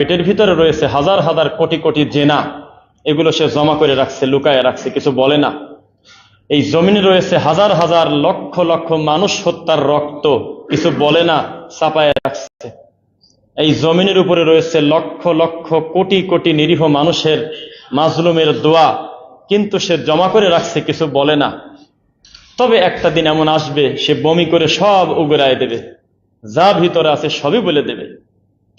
পেটের ভিতরে রয়েছে হাজার হাজার কোটি কোটি জেনা। এগুলো সে জমা করে রাখছে, লুকায় রাখছে, কিছু বলে না। এই জমিনে রয়েছে হাজার হাজার লক্ষ লক্ষ মানুষ হত্যার রক্ত, কিছু বলে না চাপায় রাখছে। এই জমিনের উপরে রয়েছে লক্ষ লক্ষ কোটি কোটি নিরীহ মানুষের মাজলুমের দোয়া, কিন্তু সে জমা করে রাখছে, কিছু বলে না। তবে একটা দিন এমন আসবে, সে বমি করে সব উগরায় দেবে। যা ভিতরে আছে সবই বলে দেবে।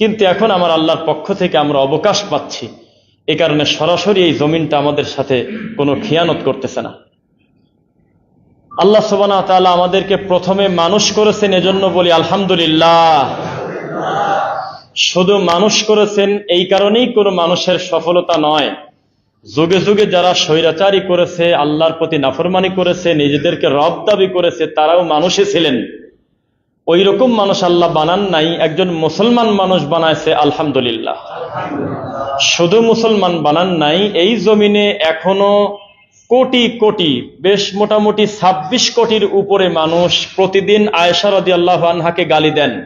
কিন্তু এখন আমার আল্লাহর পক্ষ থেকে আমরা অবকাশ পাচ্ছি। এ কারণে সরাসরি এই জমিনটা আমাদের সাথে কোনো খিয়ানত করতেছে না। আল্লাহ সোবানা তাআলা আমাদেরকে প্রথমে মানুষ করেছেন এজন্য বলি আলহামদুলিল্লাহ। শুধু মানুষ করেছেন এই কারণেই কোনো মানুষের সফলতা নয়। যুগে যুগে যারা স্বৈরাচারী করেছে, আল্লাহর প্রতি নাফরমানি করেছে, নিজেদেরকে রব দাবি করেছে, তারাও মানুষই ছিলেন। ওই রকম মানুষ আল্লাহ বানান নাই, একজন মুসলমান মানুষ বানাইছে, আলহামদুলিল্লাহ। শুধু মুসলমান বানান নাই, এই জমিনে এখনও কোটি কোটি, বেশ মোটামুটি ২৬ কোটির উপরে মানুষ প্রতিদিন আয়েশা রদি আল্লাহ আনহাকে গালি দেন।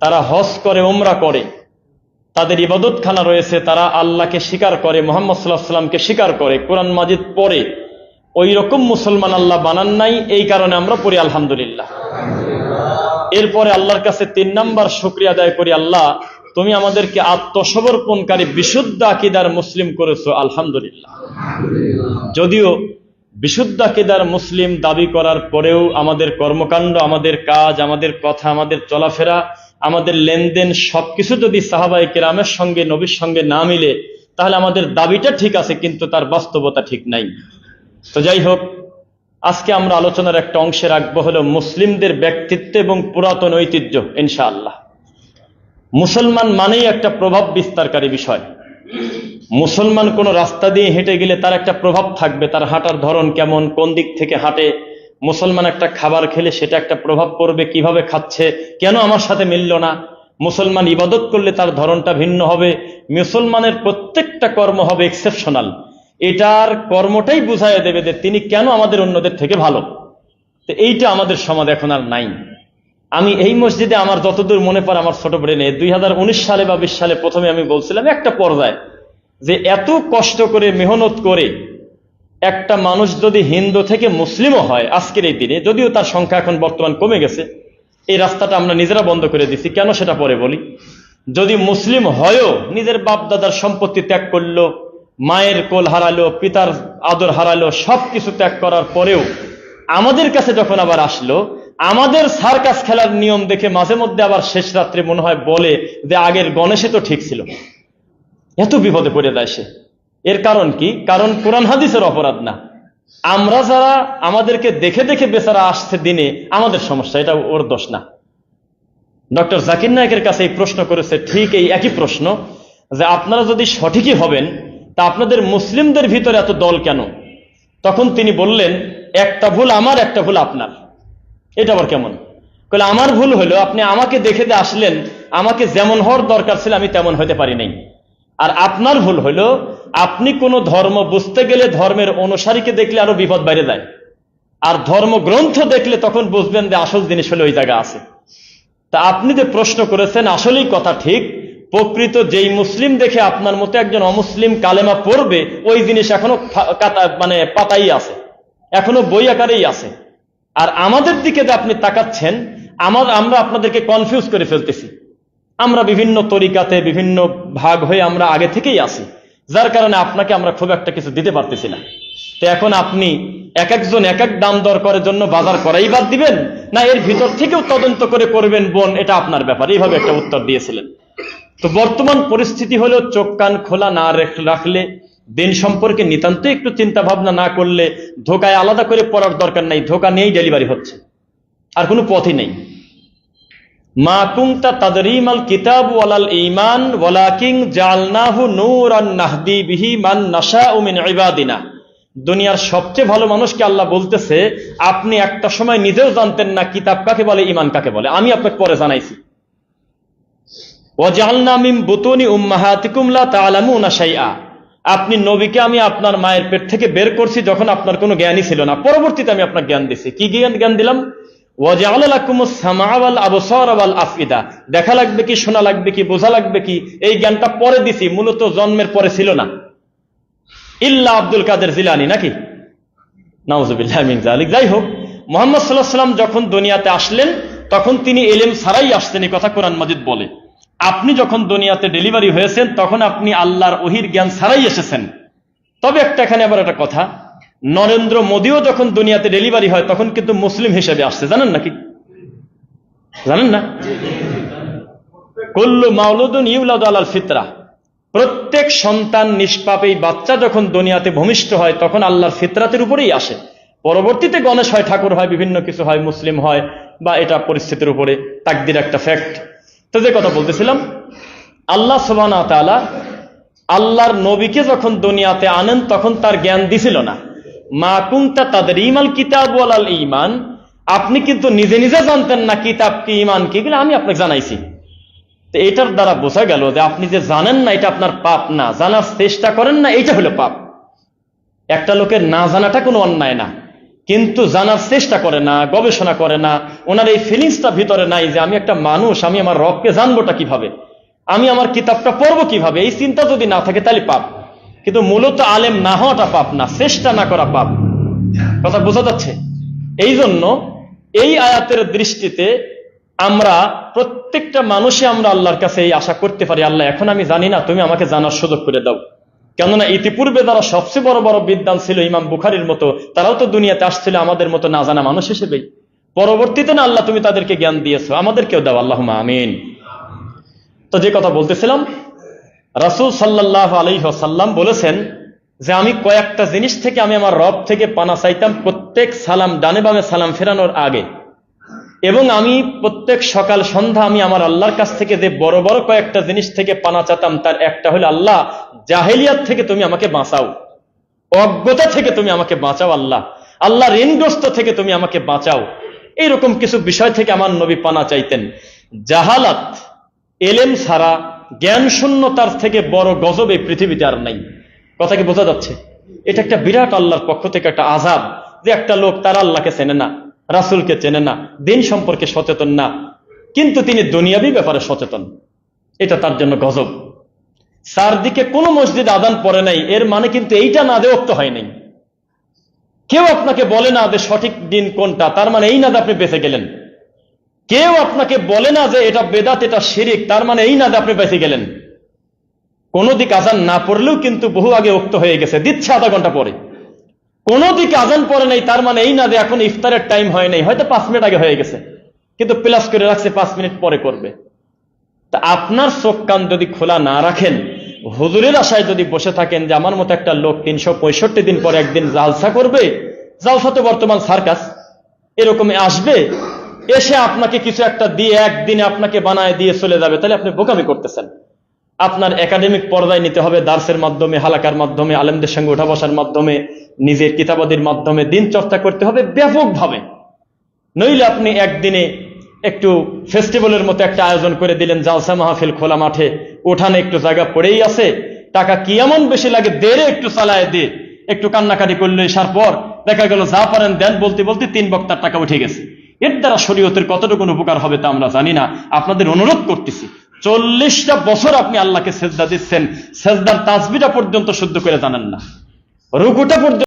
তারা হজ করে ওমরা করে। তাদের ইবাদতখানা রয়েছে, তারা আল্লাহকে স্বীকার করে, মোহাম্মদ সাল্লাহ সাল্লামকে স্বীকার করে, কোরআন মাজিদ পড়ে। ওই রকম মুসলমান আল্লাহ বানান নাই, এই কারণে আমরা পড়ি, আলহামদুলিল্লাহ। এরপরে আল্লাহর কাছে তিন নাম্বার শুক্রিয়া আদায় করি, আল্লাহ, তুমি আমাদেরকে আত্মসমর্পণকারী বিশুদ্ধ আকিদার মুসলিম করেছ, আলহামদুলিল্লাহ। যদিও বিশুদ্ধ আকিদার মুসলিম দাবি করার পরেও আমাদের কর্মকাণ্ড, আমাদের কাজ, আমাদের কথা, আমাদের চলাফেরা, আমাদের লেনদেন সবকিছু যদি সাহাবাই কেরামের সঙ্গে, নবীর সঙ্গে না মিলে, তাহলে আমাদের দাবিটা ঠিক আছে, কিন্তু তার বাস্তবতা ঠিক নাই। তো যাই হোক আজকে আমরা আলোচনার একটা অংশে রাখব হলো মুসলিমদের ব্যক্তিত্ব এবং পুরাতন ঐতিহ্য, ইনশাআল্লাহ। মুসলমান মানেই একটা প্রভাব বিস্তারকারী বিষয়। মুসলমান কোনো রাস্তা দিয়ে হেঁটে গেলে তার একটা প্রভাব থাকবে, তার হাঁটার ধরন কেমন, কোন দিক থেকে হাঁটে, মুসলমান একটা খাবার খেলে সেটা একটা প্রভাব পড়বে, কীভাবে খাচ্ছে, কেন আমার সাথে মিলল না? মুসলমান ইবাদত করলে তার ধরনটা ভিন্ন হবে, মুসলমানের প্রত্যেকটা কর্ম হবে এক্সেপশনাল এটার কর্মটাই বুঝাইয়া দেবে যে তিনি কেন আমাদের অন্যদের থেকে ভালো। তো এইটা আমাদের সমাজ এখন আর নাই। আমি এই মসজিদে আমার যতদূর মনে পড়ে, আমার ছোট ব্রেনে দুই হাজার উনিশ সালে বা বিশ সালে প্রথমে আমি বলছিলাম একটা পর্যায়ে যে এত কষ্ট করে, মেহনত করে একটা মানুষ যদি হিন্দু থেকে মুসলিমও হয় আজকের এই দিনে, যদিও তার সংখ্যা এখন বর্তমান কমে গেছে, এই রাস্তাটা আমরা নিজেরা বন্ধ করে দিছি, কেন সেটা পরে বলি? যদি মুসলিম হয়ও নিজের বাপ দাদার সম্পত্তি ত্যাগ করল মায়ের কোল হারালো, পিতার আদর হারালো সব কিছু ত্যাগ করার পরেও আমাদের কাছে যখন আবার আসলো, আমাদের সার্কাস খেলার নিয়ম দেখে মাঝে মধ্যে আবার শেষ রাত্রে মনে হয় বলে যে আগের গণেশে তো ঠিক ছিল। এত বিপদে পড়ে দেয় সে। এর কারণ কি? কারণ কোরআন হাদিসের অপরাধ না। আমরা যারা আমাদেরকে দেখে দেখে বেচারা আসছে দিনে, আমাদের সমস্যা, এটা ওর দোষ না। ডক্টর জাকির নায়কের কাছে এই প্রশ্ন করেছে, ঠিক এই একই প্রশ্ন, যে আপনারা যদি সঠিকই হবেন তা আপনাদের মুসলিমদের ভিতরে এত দল কেন? তখন তিনি বললেন, একটা ভুল আমার, একটা ভুল আপনার। এটা আবার কেমন? বলে আমার ভুল হলো আপনি আমাকে দেখে আসলেন, আমাকে যেমন হওয়ার দরকার ছিল, আমি তেমন হতে পারি নাই। আর আপনার ভুল হলো আপনি কোনো ধর্ম বুঝতে গেলে ধর্মের অনুসারীকে দেখলে আরও বিপদ বাইরে যায়। আর ধর্মগ্রন্থ দেখলে তখন বুঝবেন যে আসল জিনিস হলে ওই জায়গা আছে। তা আপনি যে প্রশ্ন করেছেন, আসলেই কথা ঠিক প্রকৃত যেই মুসলিম দেখে আপনার মতো একজন অমুসলিম কালেমা পড়বে, ওই জিনিস এখনও মানে পাতাই আছে। এখনও বই আকারেই আছে। আর আমাদের দিকে যে আপনি তাকাচ্ছেন, আমার, আমরা আপনাদেরকে কনফিউজ করে ফেলতেছি। আমরা বিভিন্ন তরিকাতে, বিভিন্ন ভাগ হয়ে আমরা আগে থেকেই আছি। যার কারণে আপনাকে আমরা খুব একটা কিছু দিতে পারতেছি না। তো এখন আপনি এক একজন এক এক দাম দর করার জন্য বাজার করাই বাদ দিবেন, না এর ভিতর থেকেও তদন্ত করে করবেন বোন, এটা আপনার ব্যাপার। এইভাবে একটা উত্তর দিয়েছিলেন। তো বর্তমান পরিস্থিতি হলো চোখ কান খোলা না রেখ- রাখলে, দিন সম্পর্কে নিতান্ত একটু চিন্তা ভাবনা না করলে ধোকায় আলাদা করে পড়ার দরকার নাই, ধোকা নিয়েই ডেলিভারি হচ্ছে। আর কোনো পথই নেই। মা কুংতা তাদরিমাল কিতাব ওয়ালাল ঈমান, ওয়ালাকিন জালনাহু নূরান নাহদি বিহি মান নাশাউ মিন ইবাদিনা। দুনিয়ার সবচেয়ে ভালো মানুষকে আল্লাহ বলতেছে, আপনি একটা সময় নিজেও জানতেন না কিতাব কাকে বলে ইমান কাকে বলে। আমি আপনাকে পরে জানাইছি। আপনি নবীকে আমি আপনার মায়ের পেট থেকে বের করছি যখন আপনার কোনো জ্ঞানই ছিল না। পরবর্তীতে আমি আপনার জ্ঞান দিছি। কি জ্ঞান জ্ঞান দিলাম? ওয়াল দেখা লাগবে কি, শোনা লাগবে কি, বোঝা লাগবে কি, এই জ্ঞানটা পরে দিছি, মূলত জন্মের পরে ছিল না। ইল্লা আব্দুল কাদের জিলানি নাকি? নাউজুবিল্লাহ যাই হোক, মোহাম্মদ সাল্লাহ সাল্লাম যখন দুনিয়াতে আসলেন, তখন তিনি এলেম ছাড়াই আসছেন, এই কথা কোরআন মাজিদ বলে। আপনি যখন দুনিয়াতে ডেলিভারি হয়েছেন, তখন আপনি আল্লাহর ওহির জ্ঞান ছাড়াই এসেছেন। তবে একটা এখানে আবার একটা কথা, নরেন্দ্র মোদীও যখন দুনিয়াতে ডেলিভারি হয়, তখন কিন্তু মুসলিম হিসেবে আসছে। জানেন নাকি? জানেন না? কুল্লু মাউলুদুন ইউলাদ আলাল ফিতরা। প্রত্যেক সন্তান নিষ্পাপ এই বাচ্চা যখন দুনিয়াতে ভূমিষ্ঠ হয়, তখন আল্লাহর ফিতরাতের উপরেই আসে। পরবর্তীতে গণেশ হয়, ঠাকুর হয়, বিভিন্ন কিছু হয়, মুসলিম হয়, বা এটা পরিস্থিতির উপরে, তাকদির একটা ফ্যাক্ট তো যে কথা বলতেছিলাম, আল্লাহ সুবাহ তাআলা আল্লাহর নবীকে যখন দুনিয়াতে আনেন, তখন তার জ্ঞান দিছিল না। মা কুংতা তাদের ইমাল কিতাব ওয়ালাল ইমান আপনি কিন্তু নিজে নিজে জানতেন না কিতাব কি ইমান কি, এগুলো আমি আপনাকে জানাইছি। তো এটার দ্বারা বোঝা গেল যে আপনি যে জানেন না, এটা আপনার পাপ না, জানার চেষ্টা করেন না এটা হলো পাপ। একটা লোকের না জানাটা কোনো অন্যায় না। কিন্তু জানার চেষ্টা করে না, গবেষণা করে না, ওনার এই ফিলিংসটা ভিতরে নাই যে আমি একটা মানুষ, আমি আমার রবকে জানবোটা কীভাবে? আমি আমার কিতাবটা পড়ব কীভাবে? এই চিন্তা যদি না থাকে তাহলে পাপ। কিন্তু মূলত আলেম না হওয়াটা পাপ না, চেষ্টা না করা পাপ। কথা বোঝা যাচ্ছে? এই জন্য এই আয়াতের দৃষ্টিতে আমরা প্রত্যেকটা মানুষে আমরা আল্লাহর কাছে এই আশা করতে পারি, আল্লাহ, এখন আমি জানি না, তুমি আমাকে জানার সুযোগ করে দাও। কেননা ইতিপূর্বে যারা সবচেয়ে বড় বড় বিদ্যান ছিল ইমাম বুখারির মতো, তারাও তো দুনিয়াতে আসছিল আমাদের মতো না জানা মানুষ হিসেবেই। পরবর্তীতে না আল্লাহ তুমি তাদেরকে জ্ঞান দিয়েছ, আমাদেরকেও দাও আল্লাহ আমিন। তো যে কথা বলতেছিলাম, রাসুল সাল্লাহ আলহ্লাম বলেছেন যে আমি কয়েকটা জিনিস থেকে আমি আমার রব থেকে পানা চাইতাম, প্রত্যেক সালাম ডানে বামে সালাম ফেরানোর আগে। এবং আমি প্রত্যেক সকাল সন্ধ্যা আমি আমার আল্লাহর কাছ থেকে যে বড় বড় কয়েকটা জিনিস থেকে পানা চাতাম, তার একটা হলো, আল্লাহ, জাহেলিয়াত থেকে তুমি আমাকে বাঁচাও। অজ্ঞতা থেকে তুমি আমাকে বাঁচাও, আল্লাহ। আল্লাহ, ঋণগ্রস্ত থেকে তুমি আমাকে বাঁচাও। এইরকম কিছু বিষয় থেকে আমার নবী পানা চাইতেন। জাহালাত, এলেম ছাড়া জ্ঞান শূন্যতার থেকে বড় গজব এই পৃথিবীতে আর নাই। কথা কি বোঝা যাচ্ছে? এটা একটা বিরাট আল্লাহর পক্ষ থেকে একটা আজাব যে একটা লোক তার আল্লাহকে চেনে না। রাসুলকে চেনে না, দিন সম্পর্কে সচেতন না। কিন্তু তিনি দুনিয়াবি ব্যাপারে সচেতন। এটা তার জন্য গজব। চারদিকে কোনো মসজিদ আদান পড়ে নাই, এর মানে কিন্তু এইটা না দেওক্ত হয় নাই। কেউ আপনাকে বলে না যে সঠিক দিন কোনটা, তার মানে এই না আপনি বেঁচে গেলেন। কেউ আপনাকে বলে না যে এটা বেদাত, এটা শিরিক, তার মানে এই না আপনি বেঁচে গেলেন। কোনো দিক আজান না পড়লেও কিন্তু বহু আগে উক্ত হয়ে গেছে, দিচ্ছে আধা ঘণ্টা পরে। কোনো দিকে আজান পড়ে নাই, তার মানে এই না যে এখন ইফতারের টাইম হয় নাই। হয়তো পাঁচ মিনিট আগে হয়ে গেছে, কিন্তু প্লাস করে রাখছে, পাঁচ মিনিট পরে করবে। তা আপনার চোখ কান যদি খোলা না রাখেন, হুজুরের আশায় যদি বসে থাকেন যে আমার মতো একটা লোক তিনশো পঁয়ষট্টি দিন পরে একদিন জালসা করবে, জালসা তো বর্তমান সার্কাস, এরকম আসবে, এসে আপনাকে কিছু একটা দিয়ে একদিনে আপনাকে বানায় দিয়ে চলে যাবে, তাহলে আপনি বোকামি করতেছেন। আপনার একাডেমিক পর্দায় নিতে হবে দার্সের মাধ্যমে, হালাকার মাধ্যমে, আলেমদের সঙ্গে উঠা বসার মাধ্যমে, নিজের কিতাবাদির মাধ্যমে, দিন চর্চা করতে হবে ব্যাপকভাবে। নইলে আপনি একদিনে একটু ফেস্টিভ্যালের মতো একটা আয়োজন করে দিলেন, জালসা মাহফিল খোলা মাঠে ওঠানে একটু জায়গা পড়েই আছে, টাকা কি এমন বেশি লাগে দেরে একটু চালায় দে, একটু কান্নাকাটি করলে এসার পর দেখা গেল যা পারেন দেন বলতে বলতে তিন বক্তার টাকা উঠে গেছে। এর দ্বারা শরীয়তের কতটুকু উপকার হবে তা আমরা জানি না। আপনাদের অনুরোধ করতেছি চল্লিশটা বছর আপনি আল্লাহকে সেজদা দিচ্ছেন, সেজদার তাজবিটা পর্যন্ত শুদ্ধ করে জানেন না। রুকুটা পর্যন্ত